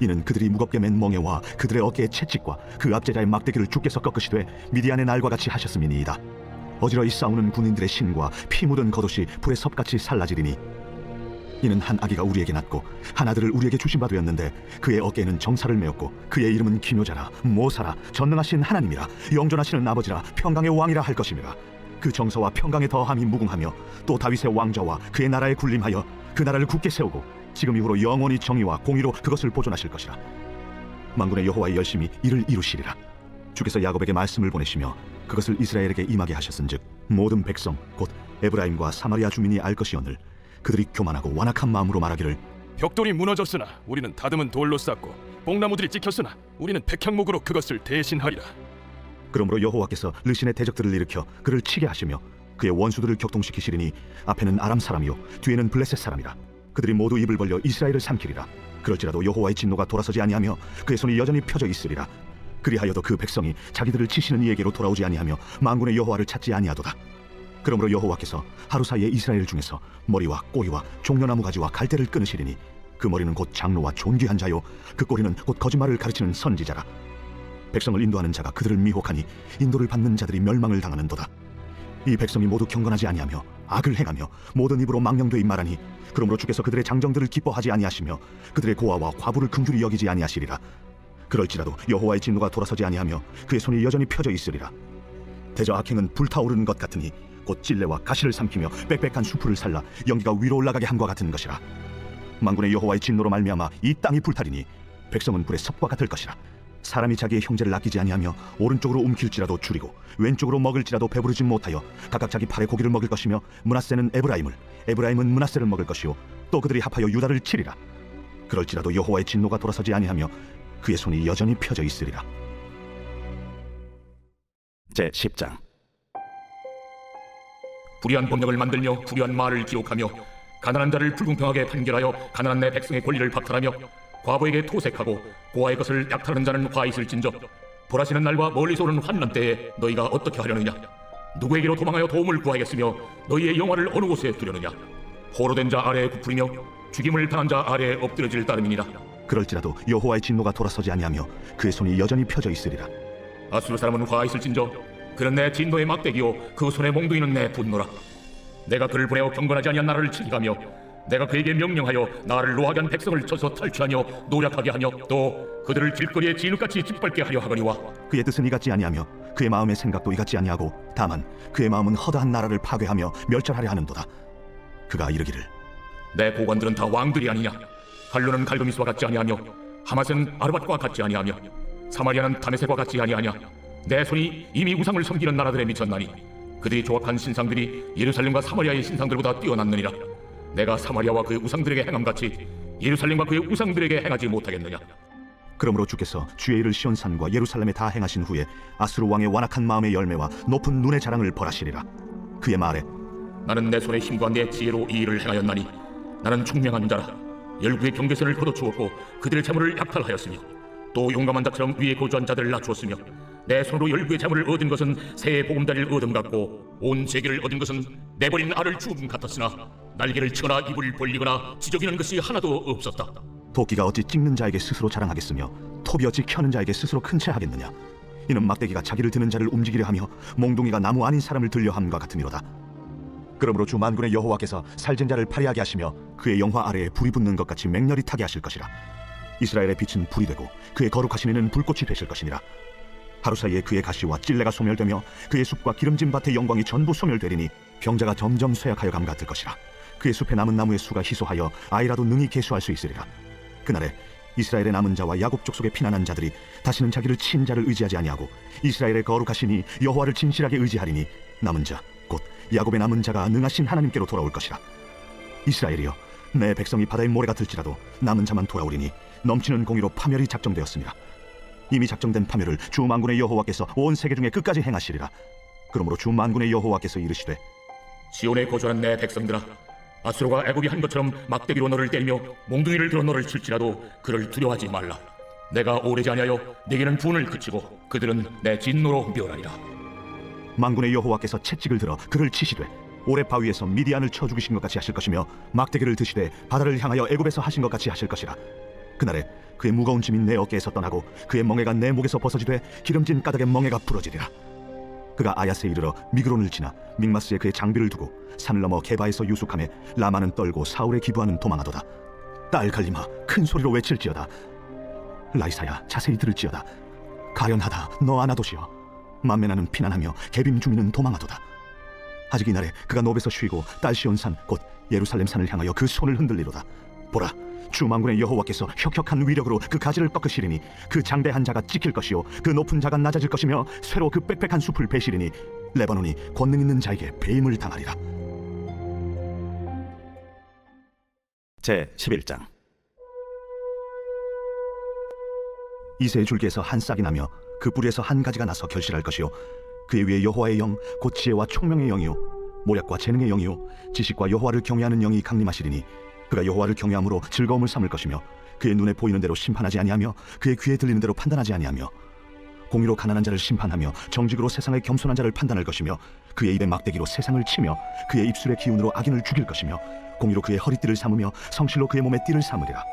이는 그들이 무겁게 맨 멍에와 그들의 어깨의 채찍과 그 압제자의 막대기를 주께서 꺾으시되 미디안의 날과 같이 하셨음이니이다. 어지러이 싸우는 군인들의 신과 피 묻은 겉옷이 불의 섭같이 살라지리니 이는 한 아기가 우리에게 낳고 한 아들을 우리에게 주신 바 되었는데 그의 어깨에는 정사를 메었고 그의 이름은 기묘자라 모사라 전능하신 하나님이라 영존하시는 아버지라 평강의 왕이라 할 것임이라 그 정서와 평강의 더함이 무궁하며 또 다윗의 왕좌와 그의 나라에 군림하여 그 나라를 굳게 세우고 지금 이후로 영원히 정의와 공의로 그것을 보존하실 것이라. 만군의 여호와의 열심히 이를 이루시리라. 주께서 야곱에게 말씀을 보내시며 그것을 이스라엘에게 임하게 하셨은즉 모든 백성 곧 에브라임과 사마리아 주민이 알 것이오늘 그들이 교만하고 완악한 마음으로 말하기를 벽돌이 무너졌으나 우리는 다듬은 돌로 쌓고 뽕나무들이 찍혔으나 우리는 백향목으로 그것을 대신하리라. 그러므로 여호와께서 르신의 대적들을 일으켜 그를 치게 하시며 그의 원수들을 격동시키시리니 앞에는 아람 사람이요 뒤에는 블레셋 사람이라 그들이 모두 입을 벌려 이스라엘을 삼키리라. 그럴지라도 여호와의 진노가 돌아서지 아니하며 그의 손이 여전히 펴져 있으리라. 그리하여도 그 백성이 자기들을 치시는 이에게로 돌아오지 아니하며 만군의 여호와를 찾지 아니하도다. 그러므로 여호와께서 하루 사이에 이스라엘 중에서 머리와 꼬리와 종려나무 가지와 갈대를 끊으시리니 그 머리는 곧 장로와 존귀한 자요. 그 꼬리는 곧 거짓말을 가르치는 선지자라. 백성을 인도하는 자가 그들을 미혹하니 인도를 받는 자들이 멸망을 당하는도다. 이 백성이 모두 경건하지 아니하며 악을 행하며 모든 입으로 망령되이 말하니 그러므로 주께서 그들의 장정들을 기뻐하지 아니하시며 그들의 고아와 과부를 긍휼히 여기지 아니하시리라. 그럴지라도 여호와의 진노가 돌아서지 아니하며 그의 손이 여전히 펴져 있으리라. 대저 악행은 불타오르는 것 같으니 곧 찔레와 가시를 삼키며 빽빽한 수풀을 살라 연기가 위로 올라가게 함과 같은 것이라. 만군의 여호와의 진노로 말미암아 이 땅이 불타리니 백성은 불의 섭과 같을 것이라. 사람이 자기의 형제를 아끼지 아니하며 오른쪽으로 움킬지라도 줄이고 왼쪽으로 먹을지라도 배부르지 못하여 각각 자기 팔의 고기를 먹을 것이며 문하세는 에브라임을 에브라임은 문하세를 먹을 것이요. 또 그들이 합하여 유다를 치리라. 그럴지라도 여호와의 진노가 돌아서지 아니하며 그의 손이 여전히 펴져 있으리라. 제 10장. 불의한 법령을 만들며 불의한 말을 기록하며 가난한 자를 불공평하게 판결하여 가난한 내 백성의 권리를 박탈하며 과부에게 토색하고 고아의 것을 약탈하는 자는 화 있을진저 벌하시는 날과 멀리서 오는 환난 때에 너희가 어떻게 하려느냐? 누구에게로 도망하여 도움을 구하겠으며 너희의 영화를 어느 곳에 두려느냐? 포로된 자 아래에 굽으리며 죽임을 당한 자 아래에 엎드려질 따름이니라. 그럴지라도 여호와의 진노가 돌아서지 아니하며 그의 손이 여전히 펴져 있으리라. 아수르 사람은 화 있을진저 그는 내 진노의 막대기요 그 손에 몽둥이는 내 분노라. 내가 그를 보내어 경건하지 아니한 나라를 치리가며 내가 그에게 명령하여 나를 한 백성을 쳐서 탈취하며 노력하게 하며 또 그들을 길거리에 진흙같이 짓밟게 하려 하거니와 그의 뜻은 이같지 아니하며 그의 마음의 생각도 이같지 아니하고 다만 그의 마음은 허다한 나라를 파괴하며 멸절하려 하는도다. 그가 이르기를 내 고관들은 다 왕들이 아니냐? 갈루는 갈도미스와 같지 아니하며 하맛은 아르밧과 같지 아니하며 사마리아는 다메섹과 같지 아니하냐? 내 손이 이미 우상을 섬기는 나라들에 미쳤나니 그들이 조악한 신상들이 예루살렘과 사마리아의 신상들보다 뛰어났느니라 내가 사마리아와 그의 우상들에게 행함 같이 예루살렘과 그의 우상들에게 행하지 못하겠느냐? 그러므로 주께서 주의 일을 시온산과 예루살렘에 다 행하신 후에 아수르 왕의 완악한 마음의 열매와 높은 눈의 자랑을 벌하시리라. 그의 말에 나는 내 손의 힘과 내 지혜로 이 일을 행하였나니 나는 총명한 자라. 열국의 경계선을 걷어주었고 그들의 재물을 약탈하였으며 또 용감한 자처럼 위에 거주한 자들을 낮추었으며 내 손으로 열국의 재물을 얻은 것은 새의 보금자리를 얻음 같고 온 세계를 얻은 것은 내버린 알을 죽음 같았으나 날개를 치거나 입을 벌리거나 지저귀는 것이 하나도 없었다. 도끼가 어찌 찍는 자에게 스스로 자랑하겠으며 톱이 어찌 켜는 자에게 스스로 큰 채 하겠느냐? 이는 막대기가 자기를 드는 자를 움직이려 하며 몽둥이가 나무 아닌 사람을 들려 함과 같음이로다. 그러므로 주 만군의 여호와께서 살진 자를 파리하게 하시며 그의 영화 아래에 불이 붙는 것 같이 맹렬히 타게 하실 것이라. 이스라엘의 빛은 불이 되고 그의 거룩하신 이는 불꽃이 되실 것이니라. 하루 사이에 그의 가시와 찔레가 소멸되며 그의 숲과 기름진 밭의 영광이 전부 소멸되리니 병자가 점점 쇠약하여 감 같을 것이라 그의 숲에 남은 나무의 수가 희소하여 아이라도 능히 개수할 수 있으리라. 그날에 이스라엘의 남은 자와 야곱 족속에 피난한 자들이 다시는 자기를 친 자를 의지하지 아니하고 이스라엘의 거룩하시니 여호와를 진실하게 의지하리니 남은 자 곧 야곱의 남은 자가 능하신 하나님께로 돌아올 것이라. 이스라엘이여 내 백성이 바다의 모래 같을지라도 남은 자만 돌아오리니 넘치는 공의로 파멸이 작정되었습니다. 이미 작정된 파멸을 주 만군의 여호와께서 온 세계 중에 끝까지 행하시리라. 그러므로 주 만군의 여호와께서 이르시되 시온에 거주하는 내 백성들아 아수르가 애굽이 한 것처럼 막대기로 너를 때리며 몽둥이를 들어 너를 칠지라도 그를 두려워하지 말라. 내가 오래지 아니하여 네게는 분을 그치고 그들은 내 진노로 멸하리라. 만군의 여호와께서 채찍을 들어 그를 치시되 오래 바위에서 미디안을 쳐 죽이신 것 같이 하실 것이며 막대기를 드시되 바다를 향하여 애굽에서 하신 것 같이 하실 것이라. 그날에 그의 무거운 짐이 내 어깨에서 떠나고 그의 멍에가 내 목에서 벗어지되 기름진 까닭의 멍에가 부러지리라 그가 아야스에 이르러 미그론을 지나 믹마스에 그의 장비를 두고 산을 넘어 게바에서 유숙함에 라마는 떨고 사울에 기부하는 도망하도다. 딸 갈림아 큰 소리로 외칠지어다. 라이사야 자세히 들을지어다. 가련하다 너 아나도시여. 만면하는 피난하며 개빔 주민은 도망하도다. 아직 이날에 그가 노베서 쉬고 딸 시온산 곧 예루살렘 산을 향하여 그 손을 흔들리로다. 보라 주 만군의 여호와께서 혁혁한 위력으로 그 가지를 꺾으시리니 그 장대한 자가 찍힐 것이요 그 높은 자가 낮아질 것이며 쇠로 그 빽빽한 숲을 베시리니 레바논이 권능 있는 자에게 배임을 당하리라. 제 11장. 이새의 줄기에서 한 싹이 나며 그 뿌리에서 한 가지가 나서 결실할 것이요 그의 위에 여호와의 영 곧 지혜와 총명의 영이요 모략과 재능의 영이요 지식과 여호와를 경외하는 영이 강림하시리니 그가 여호와를 경외함으로 즐거움을 삼을 것이며 그의 눈에 보이는 대로 심판하지 아니하며 그의 귀에 들리는 대로 판단하지 아니하며 공의로 가난한 자를 심판하며 정직으로 세상의 겸손한 자를 판단할 것이며 그의 입에 막대기로 세상을 치며 그의 입술의 기운으로 악인을 죽일 것이며 공의로 그의 허리띠를 삼으며 성실로 그의 몸에 띠를 삼으리라.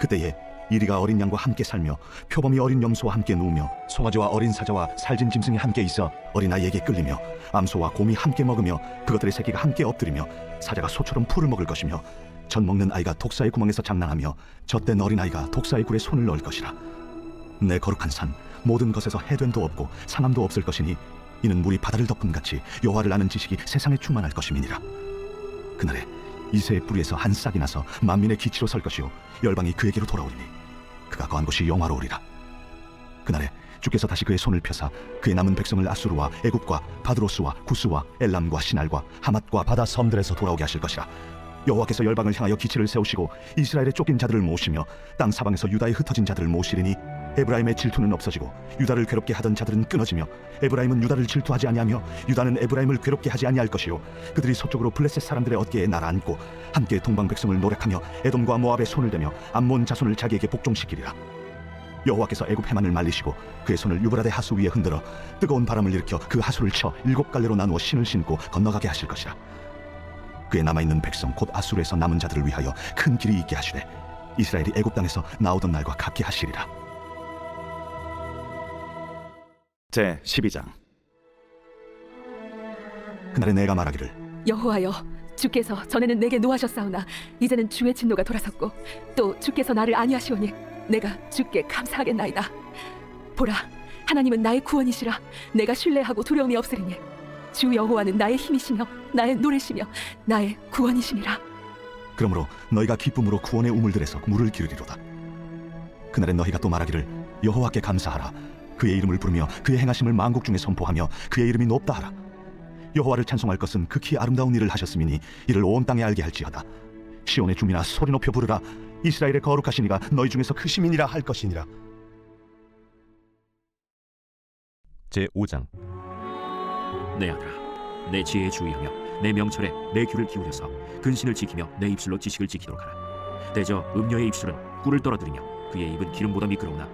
그때에 이리가 어린 양과 함께 살며 표범이 어린 염소와 함께 누우며 송아지와 어린 사자와 살진 짐승이 함께 있어 어린 아이에게 끌리며 암소와 곰이 함께 먹으며 그것들의 새끼가 함께 엎드리며 사자가 소처럼 풀을 먹을 것이며 젖 먹는 아이가 독사의 구멍에서 장난하며 젖된 어린 아이가 독사의 굴에 손을 넣을 것이라. 내 거룩한 산 모든 것에서 해됨도 없고 상함도 없을 것이니 이는 물이 바다를 덮음 같이 여호와를 아는 지식이 세상에 충만할 것임이니라. 그날에 이새의 뿌리에서 한 싹이 나서 만민의 기치로 설 것이요 열방이 그에게로 돌아오리니 그가 거한 곳이 영화로우리라. 그날에 주께서 다시 그의 손을 펴사 그의 남은 백성을 아수르와 애굽과 바드로스와 구스와 엘람과 시날과 하맛과 바다 섬들에서 돌아오게 하실 것이라 여호와께서 열방을 향하여 기치를 세우시고 이스라엘의 쫓긴 자들을 모으시며 땅 사방에서 유다에 흩어진 자들을 모으시리니 에브라임의 질투는 없어지고 유다를 괴롭게 하던 자들은 끊어지며 에브라임은 유다를 질투하지 아니하며 유다는 에브라임을 괴롭게 하지 아니할 것이요 그들이 서쪽으로 블레셋 사람들의 어깨에 날아앉고 함께 동방 백성을 노력하며 에돔과 모압의 손을 대며 암몬 자손을 자기에게 복종시키리라. 여호와께서 애굽 해만을 말리시고 그의 손을 유브라데 하수 위에 흔들어 뜨거운 바람을 일으켜 그 하수를 쳐 일곱 갈래로 나누어 신을 신고 건너가게 하실 것이라 그의 남아 있는 백성 곧 아수르에서 남은 자들을 위하여 큰 길이 있게 하시되 이스라엘이 애굽 땅에서 나오던 날과 같게 하시리라. 제 12장. 그날에 내가 말하기를 여호와여 주께서 전에는 내게 노하셨사오나 이제는 주의 진노가 돌아섰고 또 주께서 나를 아니하시오니 내가 주께 감사하겠나이다. 보라 하나님은 나의 구원이시라. 내가 신뢰하고 두려움이 없으리니 주 여호와는 나의 힘이시며 나의 노래시며 나의 구원이시니라. 그러므로 너희가 기쁨으로 구원의 우물들에서 물을 기르리로다. 그날에 너희가 또 말하기를 여호와께 감사하라. 그의 이름을 부르며 그의 행하심을 만국 중에 선포하며 그의 이름이 높다 하라. 여호와를 찬송할 것은 극히 아름다운 일을 하셨음이니 이를 온 땅에 알게 할지어다. 시온의 주민아 소리 높여 부르라. 이스라엘의 거룩하신 이가 너희 중에서 크심이니라 할 것이니라. 제 5장 내 아들아 내 지혜에 주의하며 내 명철에 내 귀를 기울여서 근신을 지키며 내 입술로 지식을 지키도록 하라. 대저 음녀의 입술은 꿀을 떨어뜨리며 그의 입은 기름보다 미끄러우나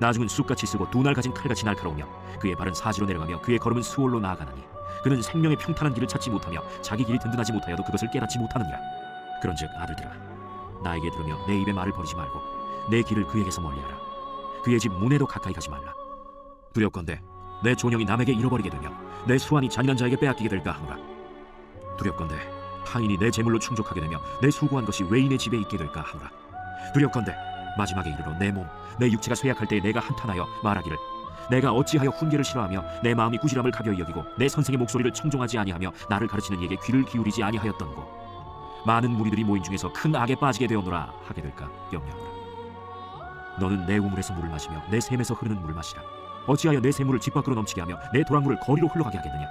나중은 쑥같이 쓰고 두 날 가진 칼같이 날카로우며 그의 발은 사지로 내려가며 그의 걸음은 수월로 나아가나니 그는 생명의 평탄한 길을 찾지 못하며 자기 길이 든든하지 못하여도 그것을 깨닫지 못하느니라. 그런즉 아들들아 나에게 들으며 내 입의 말을 버리지 말고 내 길을 그에게서 멀리하라. 그의 집 문에도 가까이 가지 말라. 두렵건대 내 존영이 남에게 잃어버리게 되며 내 수완이 잔인한 자에게 빼앗기게 될까 하노라. 두렵건대 타인이 내 재물로 충족하게 되며 내 수고한 것이 외인의 집에 있게 될까 하노라. 두렵건대 마지막에 이르러 내 몸, 내 육체가 쇠약할 때에 내가 한탄하여 말하기를 내가 어찌하여 훈계를 싫어하며 내 마음이 꾸지람을 가벼이 여기고 내 선생의 목소리를 청종하지 아니하며 나를 가르치는 이에게 귀를 기울이지 아니하였던고. 많은 무리들이 모인 중에서 큰 악에 빠지게 되었노라 하게 될까 염려하노라. 너는 내 우물에서 물을 마시며 내 샘에서 흐르는 물을 마시라 어찌하여 내 샘물을 집 밖으로 넘치게 하며 내 도랑물을 거리로 흘러가게 하겠느냐?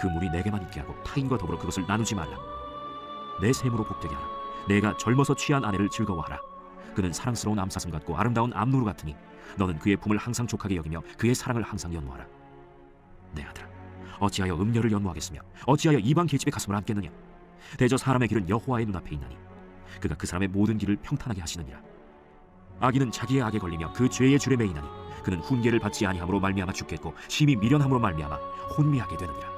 그 물이 내게만 있게 하고 타인과 더불어 그것을 나누지 말라. 내 샘으로 복되게 하라. 내가 젊어서 취한 아내를 즐거워하라. 그는 사랑스러운 암사슴 같고 아름다운 암노루 같으니 너는 그의 품을 항상 족하게 여기며 그의 사랑을 항상 연모하라. 내 아들아 어찌하여 음녀를 연모하겠으며 어찌하여 이방 계집의 가슴을 안겠느냐? 대저 사람의 길은 여호와의 눈앞에 있나니 그가 그 사람의 모든 길을 평탄하게 하시느니라. 악인은 자기의 악에 걸리며 그 죄의 줄에 매이나니 그는 훈계를 받지 아니함으로 말미암아 죽겠고 심히 미련함으로 말미암아 혼미하게 되느니라